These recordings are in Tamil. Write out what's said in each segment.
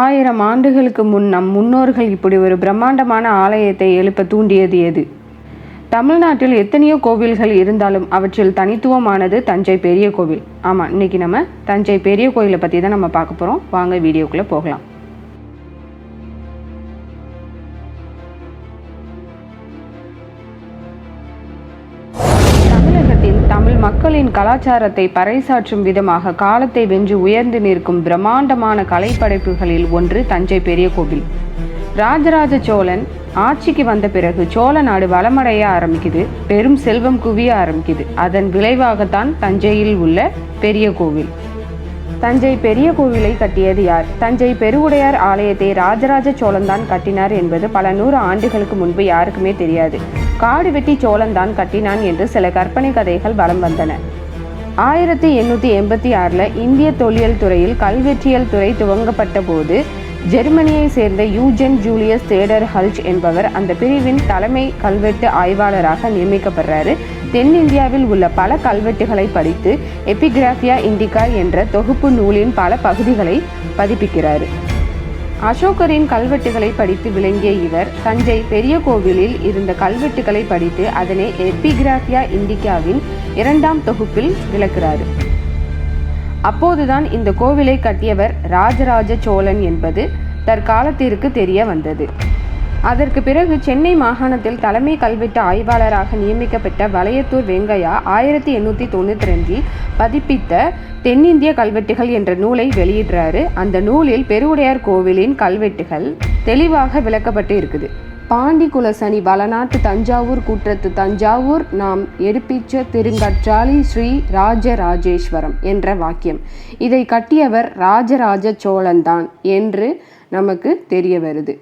ஆயிரம் ஆண்டுகளுக்கு முன் நம் முன்னோர்கள் இப்படி ஒரு பிரம்மாண்டமான ஆலயத்தை எழுப்ப தூண்டியது எது? தமிழ்நாட்டில் எத்தனையோ கோவில்கள் இருந்தாலும் அவற்றில் தனித்துவமானது தஞ்சை பெரிய கோவில். ஆமாம் இன்றைக்கி நம்ம தஞ்சை பெரிய கோயிலை பற்றி தான் நம்ம பார்க்க போகிறோம் வாங்க வீடியோக்குள்ளே போகலாம். தமிழ் மக்களின் கலாச்சாரத்தை பறைசாற்றும் விதமாக காலத்தை வென்று உயர்ந்து நிற்கும் பிரம்மாண்டமான கலைப்படைப்புகளில் ஒன்று தஞ்சை பெரிய கோவில். ராஜராஜ சோழன் ஆட்சிக்கு வந்த பிறகு சோழ நாடு வளமடைய ஆரம்பிக்குது பெரும் செல்வம் குவிய ஆரம்பிக்குது. அதன் விளைவாகத்தான் தஞ்சையில் உள்ள பெரிய கோவில். தஞ்சை பெரிய கோவிலை கட்டியது யார்? தஞ்சை பெருவுடையார் ஆலயத்தை ராஜராஜ சோழன் தான் கட்டினார் என்பது பல நூறு ஆண்டுகளுக்கு முன்பு யாருக்குமே தெரியாது. காடு வெட்டி சோழன் தான் கட்டினான் என்று சில கற்பனை கதைகள் வலம் வந்தன. ஆயிரத்தி எண்ணூற்றி எண்பத்தி ஆறில் இந்திய தொல்லியல் துறையில் கல்வெற்றியல் துறை துவங்கப்பட்ட போது ஜெர்மனியை சேர்ந்த யூஜென் ஜூலியஸ் தேடர் ஹல்ச் என்பவர் அந்த பிரிவின் தலைமை கல்வெட்டு ஆய்வாளராக நியமிக்கப்படுறாரு. தென்னிந்தியாவில் உள்ள பல கல்வெட்டுகளை படித்து எபிகிராஃபியா இண்டிகா என்ற தொகுப்பு நூலின் பல பகுதிகளை பதிப்பிக்கிறார். அசோகரின் கல்வெட்டுகளை படித்து விளங்கிய இவர் தஞ்சை பெரிய கோவிலில் இருந்த கல்வெட்டுகளை படித்து அதனை எபிகிராஃபியா இண்டிகாவின் இரண்டாம் தொகுப்பில் விளக்கிறார். அப்போதுதான் இந்த கோவிலை கட்டியவர் ராஜராஜ சோழன் என்பது தற்காலத்திற்கு தெரிய வந்தது. அதற்கு பிறகு சென்னை மாகாணத்தில் தலைமை கல்வெட்டு ஆய்வாளராக நியமிக்கப்பட்ட வளையத்தூர் வெங்கையா ஆயிரத்தி எண்ணூற்றி தொண்ணூற்றி ரெண்டில் பதிப்பித்த தென்னிந்திய கல்வெட்டுகள் என்ற நூலை வெளியிடுறாரு. அந்த நூலில் பெருவுடையார் கோவிலின் கல்வெட்டுகள் தெளிவாக விளக்கப்பட்டு இருக்குது. பாண்டி குலசனி வளநாட்டு தஞ்சாவூர் கூற்றத்து தஞ்சாவூர் நாம் எடுப்பிச்ச திருங்கற்றாலி ஸ்ரீ ராஜராஜேஸ்வரம் என்ற வாக்கியம். இதை கட்டியவர் ராஜராஜ சோழன்தான் என்று நமக்கு தெரிய வருது.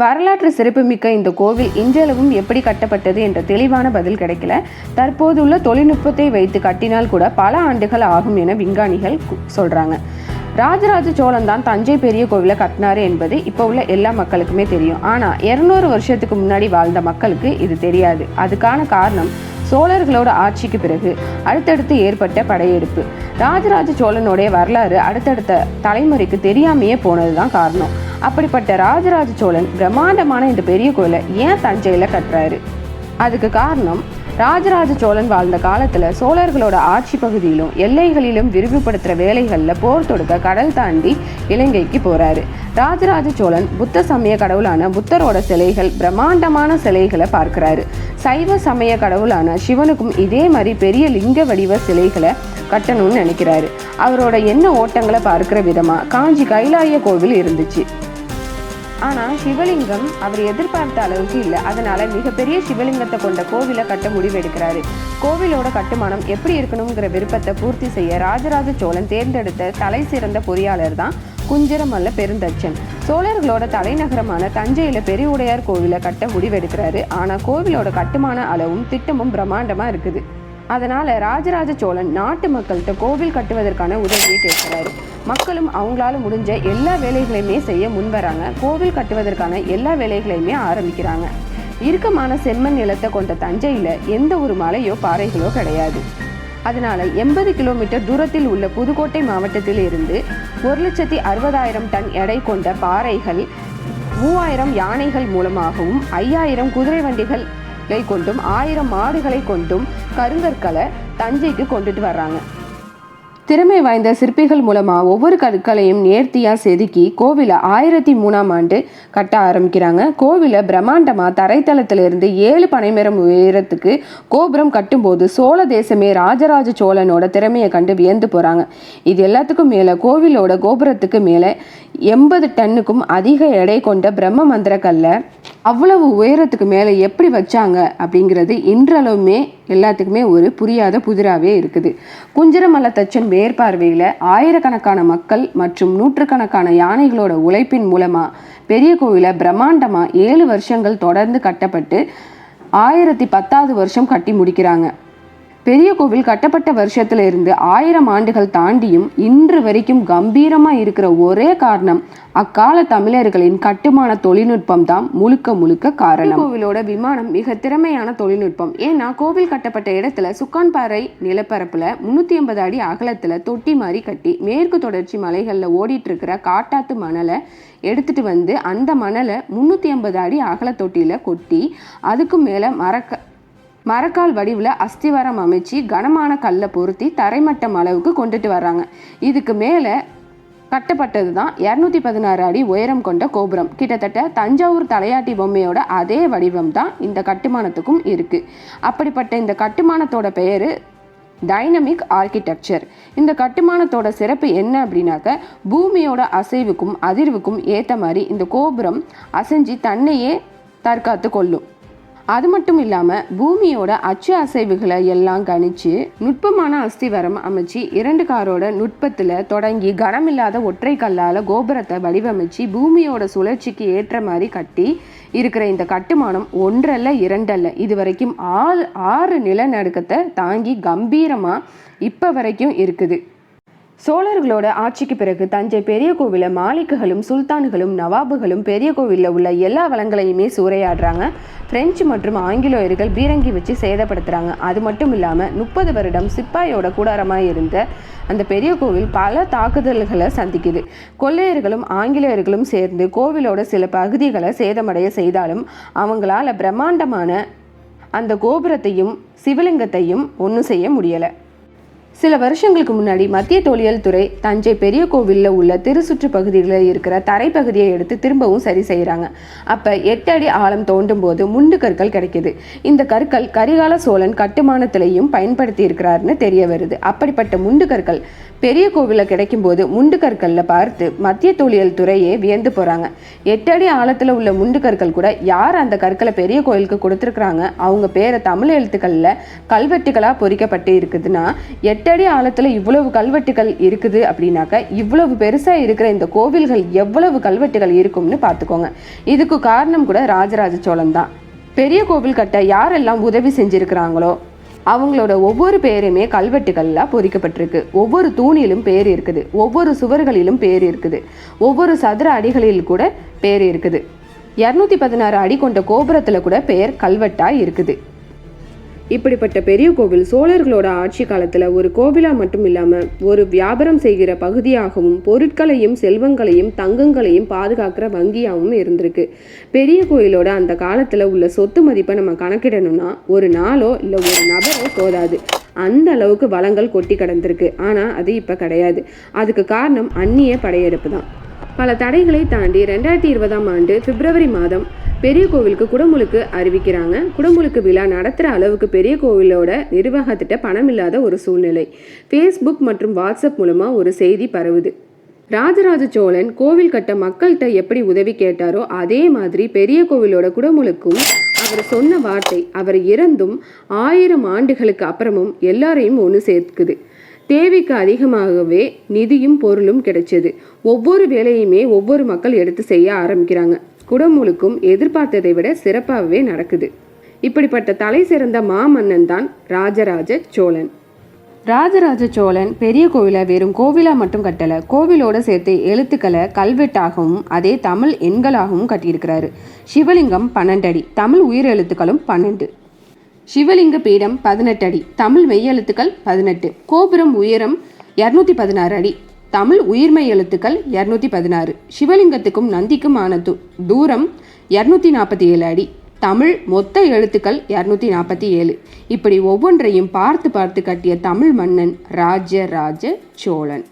வரலாற்று சிறப்புமிக்க இந்த கோவில் இன்றளவும் எப்படி கட்டப்பட்டது என்ற தெளிவான பதில் கிடைக்கல. தற்போதுள்ள தொழில்நுட்பத்தை வைத்து கட்டினால் கூட பல ஆண்டுகள் ஆகும் என விஞ்ஞானிகள் சொல்றாங்க. ராஜராஜ சோழன் தான் தஞ்சை பெரிய கோவிலை கட்டினாரு என்பது இப்போ உள்ள எல்லா மக்களுக்குமே தெரியும். ஆனால் இரநூறு வருஷத்துக்கு முன்னாடி வாழ்ந்த மக்களுக்கு இது தெரியாது. அதுக்கான காரணம் சோழர்களோட ஆட்சிக்கு பிறகு அடுத்தடுத்து ஏற்பட்ட படையெடுப்பு. ராஜராஜ சோழனுடைய வரலாறு அடுத்தடுத்த தலைமுறைக்கு தெரியாமையே போனது தான் காரணம். அப்படிப்பட்ட ராஜராஜ சோழன் பிரம்மாண்டமான இந்த பெரிய கோயிலை ஏன் தஞ்சையில் கட்டுறாரு? அதுக்கு காரணம் ராஜராஜ சோழன் வாழ்ந்த காலத்தில் சோழர்களோட ஆட்சி பகுதியிலும் எல்லைகளிலும் விரிவுபடுத்துகிற வேலைகளில் போர் தொடுக்க கடல் தாண்டி இலங்கைக்கு போகிறாரு ராஜராஜ சோழன் புத்த சமய கடவுளான புத்தரோட சிலைகள் பிரம்மாண்டமான சிலைகளை பார்க்குறாரு. சைவ சமய கடவுளான சிவனுக்கும் இதே மாதிரி பெரிய லிங்க வடிவ சிலைகளை கட்டணும்னு நினைக்கிறாரு. அவரோட எண்ண ஓட்டங்களை பார்க்கிற விதமாக காஞ்சி கைலாய கோவில் இருந்துச்சு. ஆனால் சிவலிங்கம் அவர் எதிர்பார்த்த அளவுக்கு இல்லை. அதனால மிகப்பெரிய சிவலிங்கத்தை கொண்ட கோவிலை கட்ட முடிவெடுக்கிறாரு. கோவிலோட கட்டுமானம் எப்படி இருக்கணுங்கிற விருப்பத்தை பூர்த்தி செய்ய ராஜராஜ சோழன் தேர்ந்தெடுத்த தலை சிறந்த பொறியாளர் தான் குஞ்சரமல்ல பெருந்தச்சன். சோழர்களோட தலைநகரமான தஞ்சையில பெரியவுடையார் கோவிலை கட்ட முடிவெடுக்கிறாரு. ஆனால் கோவிலோட கட்டுமான அளவும் திட்டமும் பிரம்மாண்டமாக இருக்குது. அதனால் ராஜராஜ சோழன் நாட்டு மக்கள்கிட்ட கோவில் கட்டுவதற்கான உதவியை கேட்கிறாரு. மக்களும் அவங்களால முடிஞ்ச எல்லா வேலைகளையுமே செய்ய முன்வராங்க. கோவில் கட்டுவதற்கான எல்லா வேலைகளையுமே ஆரம்பிக்கிறாங்க. இறுக்கமான செம்மண் நிலத்தை கொண்ட தஞ்சையில் எந்த ஒரு மலையோ பாறைகளோ கிடையாது. அதனால எண்பது கிலோமீட்டர் தூரத்தில் உள்ள புதுக்கோட்டை மாவட்டத்தில் இருந்து ஒரு லட்சத்தி அறுபதாயிரம் டன் எடை கொண்ட பாறைகள் மூவாயிரம் யானைகள் மூலமாகவும் ஐயாயிரம் குதிரை வண்டிகள் கொண்டும் ஆயிரம் மாடுகளை கொண்டும் கருங்கற்களை தஞ்சைக்கு கொண்டுட்டு வர்றாங்க. திறமை வாய்ந்த சிற்பிகள் மூலமாக ஒவ்வொரு கற்களையும் நேர்த்தியாக செதுக்கி கோவிலை ஆயிரத்தி மூணாம் ஆண்டு கட்ட ஆரம்பிக்கிறாங்க. கோவிலை பிரம்மாண்டமாக தரைத்தளத்திலிருந்து ஏழு பனைமரம் உயரத்துக்கு கோபுரம் கட்டும்போது சோழ தேசமே ராஜராஜ சோழனோட திறமையை கண்டு வியந்து போகிறாங்க இது எல்லாத்துக்கும் மேலே கோவிலோட கோபுரத்துக்கு மேலே எண்பது டன்னுக்கும் அதிக எடை கொண்ட பிரம்ம மந்திர கல்லை அவ்வளவு உயரத்துக்கு மேலே எப்படி வச்சாங்க அப்படிங்கிறது இன்றளவுமே எல்லாத்துக்குமே ஒரு புரியாத புதிராகவே இருக்குது. குஞ்சரமல்ல தச்சன் மேற்பார்வையில் ஆயிரக்கணக்கான மக்கள் மற்றும் நூற்றுக்கணக்கான யானைகளோட உழைப்பின் மூலமாக பெரிய கோவிலை பிரம்மாண்டமாக ஏழு வருஷங்கள் தொடர்ந்து கட்டப்பட்டு ஆயிரத்தி பத்தாவது வருஷம் கட்டி முடிக்கிறாங்க. பெரிய கோவில் கட்டப்பட்ட வருஷத்துல இருந்து ஆயிரம் ஆண்டுகள் தாண்டியும் இன்று வரைக்கும் கம்பீரமா இருக்கிற ஒரே காரணம் அக்கால தமிழர்களின் கட்டுமான தொழில்நுட்பம் தான் முழுக்க முழுக்க காரணம். கோவிலோட விமானம் மிக திறமையான தொழில்நுட்பம். ஏன்னா கோவில் கட்டப்பட்ட இடத்துல சுக்கான்பாறை நிலப்பரப்புல முன்னூத்தி ஐம்பது அடி அகலத்துல தொட்டி மாதிரி கட்டி மேற்கு தொடர்ச்சி மலைகள்ல ஓடிட்டு இருக்கிற காட்டாத்து மணலை எடுத்துட்டு வந்து அந்த மணலை முன்னூத்தி ஐம்பது அடி அகல தொட்டியில கொட்டி அதுக்கு மேல மரக்க மரக்கால் வடிவில் அஸ்திவாரம் அமைச்சு கனமான கல்லை பொருத்தி தரைமட்டம் அளவுக்கு கொண்டுட்டு வர்றாங்க. இதுக்கு மேலே கட்டப்பட்டது தான் இரநூத்தி பதினாறு அடி உயரம் கொண்ட கோபுரம். கிட்டத்தட்ட தஞ்சாவூர் தலையாட்டி பொம்மையோட அதே வடிவம் தான் இந்த கட்டுமானத்துக்கும் இருக்குது அப்படிப்பட்ட இந்த கட்டுமானத்தோட பெயர் டைனமிக் ஆர்கிடெக்சர் இந்த கட்டுமானத்தோட சிறப்பு என்ன அப்படின்னாக்க பூமியோட அசைவுக்கும் அதிர்வுக்கும் ஏற்ற மாதிரி இந்த கோபுரம் அசைஞ்சு தன்னையே தற்காத்து கொள்ளும். அது மட்டும் இல்லாமல் பூமியோட அச்சு அசைவுகளை எல்லாம் கணிச்சு நுட்பமான அஸ்திவரம் அமைச்சு இரண்டு காரோட நுட்பத்தில் தொடங்கி கனமில்லாத ஒற்றை கல்லால் கோபுரத்தை வடிவமைச்சு பூமியோட சுழற்சிக்கு ஏற்ற மாதிரி கட்டி இருக்கிற இந்த கட்டுமானம் ஒன்றல்ல இரண்டல்ல இது வரைக்கும் ஆறு ஆறு நிலநடுக்கத்தை தாங்கி கம்பீரமாக இப்போ வரைக்கும் இருக்குது. சோழர்களோட ஆட்சிக்கு பிறகு தஞ்சை பெரிய கோவில மாலிக்குகளும் சுல்தான்களும் நவாபுகளும் பெரிய கோவிலில் உள்ள எல்லா வளங்களையுமே சூறையாடுறாங்க. பிரெஞ்சு மற்றும் ஆங்கிலேயர்கள் பீரங்கி வச்சு சேதப்படுத்துகிறாங்க அது மட்டும் இல்லாமல் முப்பது வருடம் சிப்பாயோட கூடாரமாக இருந்த அந்த பெரிய கோவில் பல தாக்குதல்களை சந்திக்குது. கொள்ளையர்களும் ஆங்கிலேயர்களும் சேர்ந்து கோவிலோட சில பகுதிகளை சேதமடைய செய்தாலும் அவங்களால பிரம்மாண்டமான அந்த கோபுரத்தையும் சிவலிங்கத்தையும் ஒன்றும் செய்ய முடியலை. சில வருஷங்களுக்கு முன்னாடி மத்திய தொழில் துறை தஞ்சை பெரிய கோவிலில் உள்ள திருசுற்று பகுதிகளில் இருக்கிற தரைப்பகுதியை எடுத்து திரும்பவும் சரி செய்கிறாங்க அப்போ எட்டு அடி ஆழம் தோண்டும் போது முண்டு கற்கள் கிடைக்கிது. இந்த கற்கள் கரிகால சோழன் கட்டுமானத்திலையும் பயன்படுத்தி இருக்கிறாருன்னு தெரிய வருது. அப்படிப்பட்ட முண்டு கற்கள் பெரிய கோவிலில் கிடைக்கும்போது முண்டு கற்களில் பார்த்து மத்திய தொழில் துறையே வியந்து போகிறாங்க எட்டு அடி ஆழத்தில் உள்ள முண்டு கற்கள் கூட யார் அந்த கற்களை பெரிய கோயிலுக்கு கொடுத்துருக்குறாங்க? அவங்க பேரை தமிழ் எழுத்துக்களில் கல்வெட்டுகளாக பொறிக்கப்பட்டு இருக்குதுன்னா எட்டடி ஆழத்தில் இவ்வளவு கல்வெட்டுகள் இருக்குது அப்படின்னாக்க இவ்வளவு பெருசாக இருக்கிற இந்த கோவில்கள் எவ்வளவு கல்வெட்டுகள் இருக்கும்னு பார்த்துக்கோங்க. இதுக்கு காரணம் கூட ராஜராஜ சோழன் தான். பெரிய கோவில் கட்ட யாரெல்லாம் உதவி செஞ்சிருக்கிறாங்களோ அவங்களோட ஒவ்வொரு பேருமே கல்வெட்டுகளில் பொறிக்கப்பட்டிருக்கு. ஒவ்வொரு தூணிலும் பேர் இருக்குது ஒவ்வொரு சுவர்களிலும் பேர் இருக்குது ஒவ்வொரு சதுர அடிகளில் கூட பேர் இருக்குது. இரநூத்தி பதினாறு அடி கொண்ட கோபுரத்தில் கூட பெயர் கல்வெட்டாக இருக்குது. இப்படிப்பட்ட பெரிய கோவில் சோழர்களோட ஆட்சி காலத்தில் ஒரு கோவிலா மட்டும் இல்லாமல் ஒரு வியாபாரம் செய்கிற பகுதியாகவும் பொருட்களையும் செல்வங்களையும் தங்கங்களையும் பாதுகாக்கிற வங்கியாகவும் இருந்திருக்கு. பெரிய கோயிலோட அந்த காலத்தில் உள்ள சொத்து மதிப்பை நம்ம கணக்கிடணும்னா ஒரு நாளோ இல்லை ஒரு நபரோ போதாது. அந்த அளவுக்கு வளங்கள் கொட்டி கிடந்திருக்கு. ஆனால் அது இப்போ கிடையாது. அதுக்கு காரணம் அந்நிய படையெடுப்பு தான். பல தடைகளை தாண்டி ரெண்டாயிரத்தி இருபதாம் ஆண்டு பிப்ரவரி மாதம் பெரிய கோவிலுக்கு குடமுழுக்கு அறிவிக்கிறாங்க. குடமுழுக்கு விழா நடத்துகிற அளவுக்கு பெரிய கோவிலோட நிர்வாகத்திட்ட பணம் இல்லாத ஒரு சூழ்நிலை. ஃபேஸ்புக் மற்றும் வாட்ஸ்அப் மூலமாக ஒரு செய்தி பரவுது. ராஜராஜ சோழன் கோவில் கட்ட மக்கள்கிட்ட எப்படி உதவி கேட்டாரோ அதே மாதிரி பெரிய கோவிலோட குடமுழுக்கும் அவர் சொன்ன வார்த்தை அவர் இறந்தும் ஆயிரம் ஆண்டுகளுக்கு அப்புறமும் எல்லாரையும் ஒன்று சேர்க்குது. தேவைக்கு அதிகமாகவே நிதியும் பொருளும் கிடைச்சது. ஒவ்வொரு வேலையுமே ஒவ்வொரு மக்கள் எடுத்து செய்ய ஆரம்பிக்கிறாங்க. குடமுழுக்கும் எதிர்பார்த்ததை விட சிறப்பாகவே நடக்குது. இப்படிப்பட்ட தலை சிறந்த மாமன்னன் தான் ராஜராஜ சோழன். ராஜராஜ சோழன் பெரிய கோவிலை வெறும் கோவிலா மட்டும் கட்டல. கோவிலோட சேர்த்து எழுத்துக்களை கல்வெட்டாகவும் அதே தமிழ் எண்களாகவும் கட்டியிருக்கிறாரு. சிவலிங்கம் பன்னெண்டு அடி தமிழ் உயிர் எழுத்துக்களும் பன்னெண்டு. சிவலிங்க பீடம் பதினெட்டு அடி தமிழ் மெய்யெழுத்துக்கள் பதினெட்டு. கோபுரம் உயரம் இரநூத்தி பதினாறு அடி தமிழ் உயிர்மெய் எழுத்துக்கள் இரநூத்தி பதினாறு. சிவலிங்கத்துக்கும் நந்திக்கும் ஆன தூரம் இரநூத்தி நாற்பத்தி ஏழு அடி. தமிழ் மொத்த எழுத்துக்கள் இரநூத்தி நாற்பத்தி ஏழு இப்படி ஒவ்வொன்றையும் பார்த்து பார்த்து கட்டிய தமிழ் மன்னன் ராஜராஜ சோழன்.